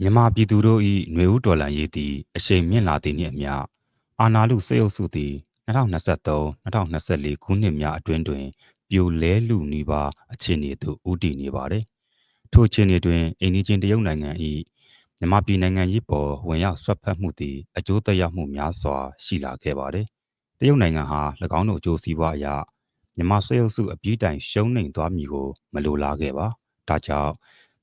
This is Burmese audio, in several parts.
မြန်မာပြည်သူတို့၏ຫນွေဦးတော်လှန်ရေးသည်အရှိန်မြင့်လာသည်နှင့်အမျှအာဏာလုစေအုပ်စုသည်2023-2024ခုနှစ်များအတွင်းတွင်ပြိုလဲလူနီးပါးအခြေအနေသို့ဦးတည်နေပါသည်။ထိုအခြေအနေတွင်အိန္ဒိချင်းတရုတ်နိုင်ငံ၏မြန်မာပြည်နိုင်ငံရေးပေါ်ဝင်ရောက်ဆွတ်ဖက်မှုသည်အကျိုးသက်ရောက်မှုများစွာရှိလာခဲ့ပါသည်။တရုတ်နိုင်ငံဟာ၎င်းတို့အကျိုးစီးပွားအရာမြန်မာစေအုပ်စုအပြည့်တိုင်ရှုံးနိမ့်သွားမည်ကိုမလိုလားခဲ့ပါ။ဒါကြောင့်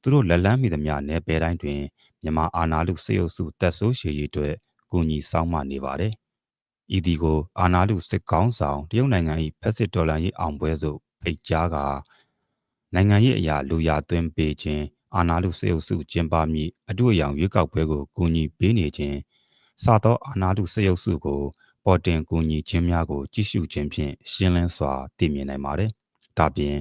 သူတို့လက်လန်းမိသမျှနယ်ပယ်တိုင်းတွင်မြန်မာအာဏာလုစေအုပ်စုတက်ဆိုးရှည်ရေးအတွက်ကူညီဆောင်မနေပါတယ်။ဤဒီကိုအာဏာလုစစ်ကောင်းဆောင်တရုတ်နိုင်ငံ၏ဖက်စစ်ဒေါ်လာရေးအောင်ပွဲသို့ဖိတ်ကြားကနိုင်ငံရေးအရာလူရသွင်းပေးခြင်းအာဏာလုစေအုပ်စုကျင်းပမည့်အတူအယောင်ရွေးကောက်ပွဲကိုကူညီပေးနေခြင်းစသောအာဏာလုစေအုပ်စုကိုပေါ်တင်ကူညီခြင်းများကိုကြည့်ရှုခြင်းဖြင့်ရှင်းလင်းစွာသိမြင်နိုင်ပါတယ်။ဒါပြင်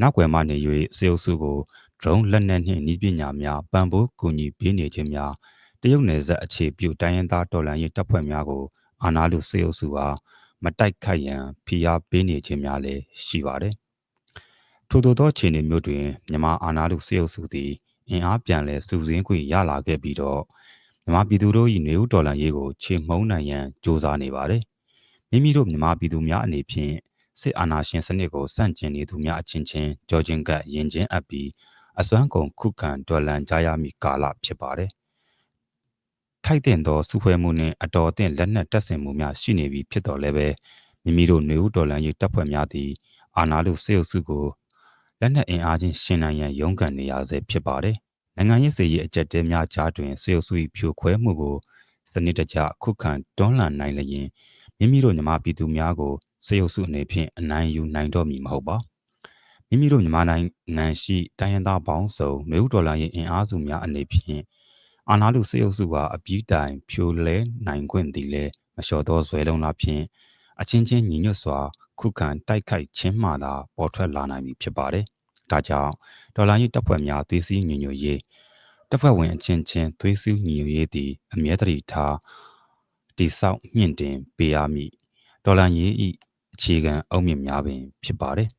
နောက်ွယ်မှနေ၍စေအုပ်စုကို ဒရုန်းလက်နက်နှင့်ဤပညာများပံ့ပိုးကူညီပေးနေခြင်းများတရုတ်နယ်စပ်အခြေပြုတိုင်းရင်းသားတော်လှန်ရေးတပ်ဖွဲ့များကိုအာဏာလုစေအုပ်စုအားမတိုက်ခိုက်ရန်ဖိအားပေးနေခြင်းများလည်းရှိပါတယ်။ထို့သောသောအခြေအနေမျိုးတွင်မြန်မာအာဏာလုစေအုပ်စုသည်အင်အားပြန်လည်စုစည်းခွင့်ရလာခဲ့ပြီးတော့မြန်မာပြည်သူတို့၏နေဦးတော်လှန်ရေးကိုခြေမှုန်းနိုင်ရန်ကြိုးစားနေပါတယ်။မိမိတို့မြန်မာပြည်သူများအနေဖြင့်စစ်အာဏာရှင်စနစ်ကိုစန့်ကျင်နေသူများအချင်းချင်းကြောချင်းကပ်ရင်ချင်းအပ်ပြီး အစွမ်းကုန်ခုခံတော်လှန်ကြရမည့်ကာလဖြစ်ပါတယ်။ထိုက်တဲ့သောစုဖွဲ့မှုနှင့်အတော်အသင့်လက်နက်တပ်ဆင်မှုများရှိနေပြီဖြစ်တော်လည်းပဲမိမိတို့နေဦးတော်လှန်ရေးတပ်ဖွဲ့များသည်အာဏာလုစေအုပ်စုကိုလက်နက်အင်အားချင်းရှင်နိုင်ရန်ရုန်းကန်နေရဆဲဖြစ်ပါတယ်။နိုင်ငံရေးစေရေးအကြက်တဲများကြားတွင်စေအုပ်စု၏ဖြိုခွဲမှုကိုစနစ်တကျခုခံတွန်းလှန်နိုင်လျင်မိမိတို့ညီမပြည်သူများကိုစေအုပ်စုအနေဖြင့်အနိုင်ယူနိုင်တော့မည်မဟုတ်ပါ။ မိမိတို့မြန်မာနိုင်ငံရှိတိုင်းရင်းသားပေါင်းစုံမြို့ဒေါ်လာရဲ့အင်အားစုများအနေဖြင့်အာဏာလုစေအုပ်စုကအပြီးတိုင်ဖြိုလဲနိုင်ခွင့်သည်လဲမလျှော်သောဇွဲလုံးလားဖြင့်အချင်းချင်းညီညွတ်စွာ ခုခံတိုက်ခိုက်ခြင်းမှသာပေါ်ထွက်လာနိုင်ပြီဖြစ်ပါတယ်။ဒါကြောင့်ဒေါ်လာရေးတပ်ဖွဲ့များသွေးစည်းညီညွတ်ရေးတပ်ဖွဲ့ဝင်အချင်းချင်းသွေးစည်းညီညွတ်ရေးသည်အမြဲတည်းထားတိဆောက်မြင့်တင်ပေးရမည်ဒေါ်လာရေးဤအခြေခံအုတ်မြင့်များပင်ဖြစ်ပါတယ်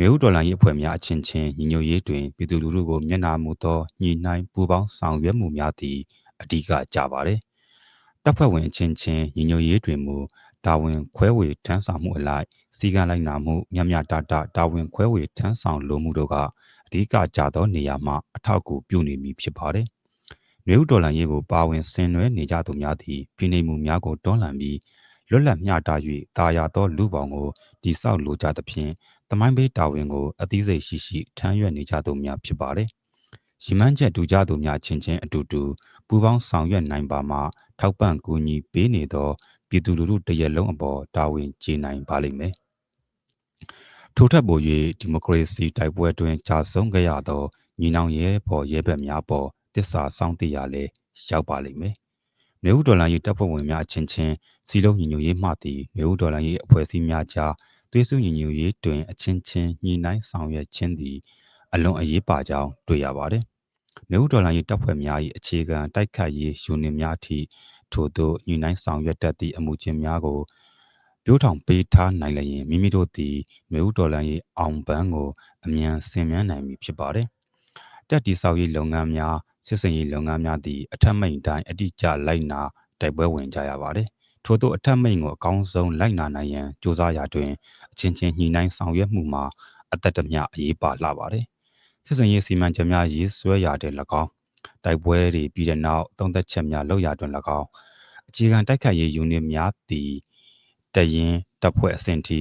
မြို့ဒေါ်လာရေးအဖွဲ့များအချင်းချင်းညီညွတ်ရေးတွင်ပြည်သူလူထုကိုမျက်နှာမူသောညီနှိုင်းပူးပေါင်းဆောင်ရွက်မှုများသည်အဓိကကြပါသည်တပ်ဖွဲ့ဝင်အချင်းချင်းညီညွတ်ရေးတွင်မူတာဝန်ခွဲဝေထမ်းဆောင်မှုအလိုက်စီကံလိုက်နာမှုမြတ်မြတတတာဝန်ခွဲဝေထမ်းဆောင်လိုမှုတို့ကအဓိကကြသောနေရာမှာအထောက်အကူပြုနေမည်ဖြစ်ပါတယ်။မြို့ဒေါ်လာရေးကိုပါဝင်ဆင်နွှဲနေကြသူများသည်ပြည်နေမှုများကိုတွန်းလှန်ပြီး လွတ်လပ်မျှတ၍တာယာသောလူပေါင်းကိုတိဆောက်လိုကြသဖြင့်တမိုင်းဘေးတာဝန်ကိုအသီးစိတ်ရှိရှိထမ်းရွက်နေကြသူများဖြစ်ပါတယ်။ရီမန်းချက်တူကြသူများချင်းချင်းအတူတူပူးပေါင်းဆောင်ရွက်နိုင်ပါမှထောက်ပံ့ကူညီပေးနေသောပြည်သူလူထုတရက်လုံးအပေါ်တာဝန်ကျေနိုင်ပါလိမ့်မယ်။ထို့ထက်ပို၍ဒီမိုကရေစီတိုက်ပွဲတွင်ကြာဆုံးခဲ့ရသောညီနောင်ရဲပေါ်ရဲဘက်များပေါ်တစ္ဆာစောင့်တရလဲရောက်ပါလိမ့်မယ်။ မြို့ဒေါ်လာရေးတပ်ဖွဲ့ဝင်များအချင်းချင်းစီလုံးညီညွတ်ရေးမှသည်မြို့ဒေါ်လာရေးအဖွဲ့အစည်းများကြားသွေးစုညီညွတ်ရေးတွင်အချင်းချင်းညီနိုင်ဆောင်ရွက်ခြင်းသည်အလွန်အရေးပါကြောင်းတွေ့ရပါတယ်။မြို့ဒေါ်လာရေးတပ်ဖွဲ့များ၏အခြေခံတိုက်ခတ်ရေးယူနစ်များထိထို့သို့ညီနိုင်ဆောင်ရွက်တတ်သည့်အမှုချင်းများကိုပြိုးထောင်ပေးထားနိုင်လျင်မိမိတို့သည်မြို့ဒေါ်လာရေးအောင်ပန်းကိုအမြန်ဆင်မြန်းနိုင်မည်ဖြစ်ပါတယ်။တက်တီဆောက်ရေးလုပ်ငန်းများ စစ်စင်ရေးလုပ်ငန်းများသည်အထက်မိန်တိုင်းအတိအကျလိုက်နာတိုက်ပွဲဝင်ကြရပါတယ်ထို့သောအထက်မိန်ကိုအကောင်းဆုံးလိုက်နာနိုင်ရန်ကြိုးစားရာတွင်အချင်းချင်းညှိနှိုင်းဆောင်ရွက်မှုမှာအသက်တမျှအရေးပါလာပါတယ်။စစ်စင်ရေးစီမံချက်များရေးဆွဲရာတွင်၎င်းတိုက်ပွဲတွေပြီးတဲ့နောက်သုံးသက်ချက်များလုပ်ရာတွင်၎င်းအခြေခံတိုက်ခိုက်ရေးယူနစ်များသည်တရင်တပ်ဖွဲ့အဆင့်ထိ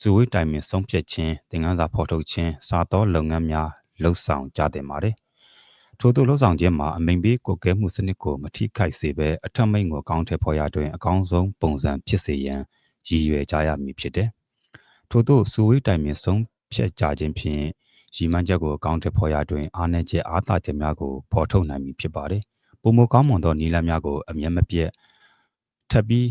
ဇူဝိတိုင်ပင်ဆုံးဖြတ်ခြင်းသင်ခန်းစာဖော်ထုတ်ခြင်းစာတော်လုပ်ငန်းများလှုပ်ဆောင်ကြတင်ပါတယ် ထို့သို့လှုပ်ဆောင်ခြင်းမှာအမိန်ပေးကိုကဲမှုစနစ်ကိုမထိခိုက်စေဘဲအထက်မိန်ကိုကောင်းတဲ့ဖော်ရတွင်အကောင်းဆုံးပုံစံဖြစ်စေရန်ရည်ရွယ်ကြရမည်ဖြစ်တယ်။ထို့သို့စူဝေးတိုင်ပင်ဆုံးဖြတ်ကြခြင်းဖြင့်ရည်မှန်းချက်ကိုအကောင်းတဲ့ဖော်ရတွင်အားနည်းချက်အားသာချက်များကိုဖော်ထုတ်နိုင်မည်ဖြစ်ပါတယ်။ပုံမကောင်းမွန်သောနီလန်းများကိုအမျက်မပြတ်ထပ်ပြီး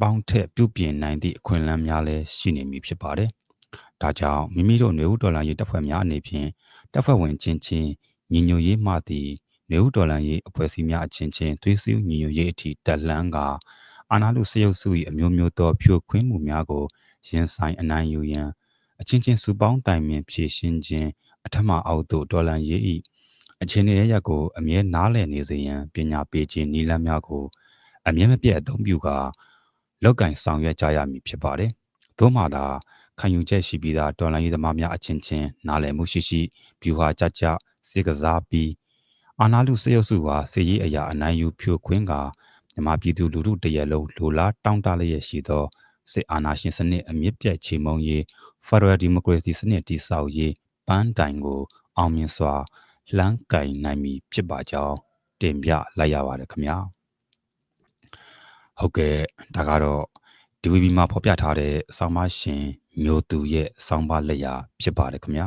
ပေါင်းထက်ပြုပြင်နိုင်သည့်အခွင့်အလမ်းများလည်းရှိနေမည်ဖြစ်ပါတယ်။ဒါကြောင့်မိမိတို့နေဦးဒေါ်လာရေးတပ်ဖွဲ့များအနေဖြင့်တပ်ဖွဲ့ဝင်ချင်းချင်း ညီညွတ်ရေးမှသည်နေဦးဒေါ်လာရေးအဖွဲ့အစည်းများအချင်းချင်းသွေးစည်းညီညွတ်ရေးအထိတက်လှမ်းကအာဏာလုစရုပ်စု၏အမျိုးမျိုးသောဖြိုခွင်းမှုများကိုရင်ဆိုင်အနိုင်ယူရန်အချင်းချင်းစုပေါင်းတိုင်ပင်ဖြည့်ရှင်းခြင်းအထမအောက်သို့ဒေါ်လာရေး၏အခြေအနေအရက်ကိုအမြဲနားလည်နေစေရန်ပညာပေးခြင်းနည်းလမ်းများကိုအမြဲမပြတ်အသုံးပြုကာလောက်ကင်ဆောင်ရွက်ကြရမည်ဖြစ်ပါတယ်။သို့မှသာ ခံယူချက်ရှိပြီးသားတော်လှန်ရေးသမားများအချင်းချင်းနားလည်မှုရှိရှိဗျူဟာကြကြစိတ်ကစားပြီးအာနာလူစေရုပ်စုဟာစေရေးအရာအနိုင်ယူဖြိုခွင်းကမြမပြည်သူလူထုတရက်လုံးလိုလားတောင်းတလျက်ရှိသောစစ်အာဏာရှင်စနစ်အမြင့်ပြတ်ချေမှုန်းရေး Federal Democracy စနစ်တည်ဆောက်ရေးပန်းတိုင်ကို အောင်မြင်စွာလှမ်းကင်နိုင်ပြီဖြစ်ပါကြောင်းတင်ပြလိုက်ရပါတယ်ခင်ဗျာဟုတ်ကဲ့ဒါကတော့ DVB မှာဖော်ပြထားတဲ့ဆောင်းပါရှင် မျိုးသူရဲ့ဆောင်းပါလက်ရာဖြစ်ပါတယ်ခင်ဗျာ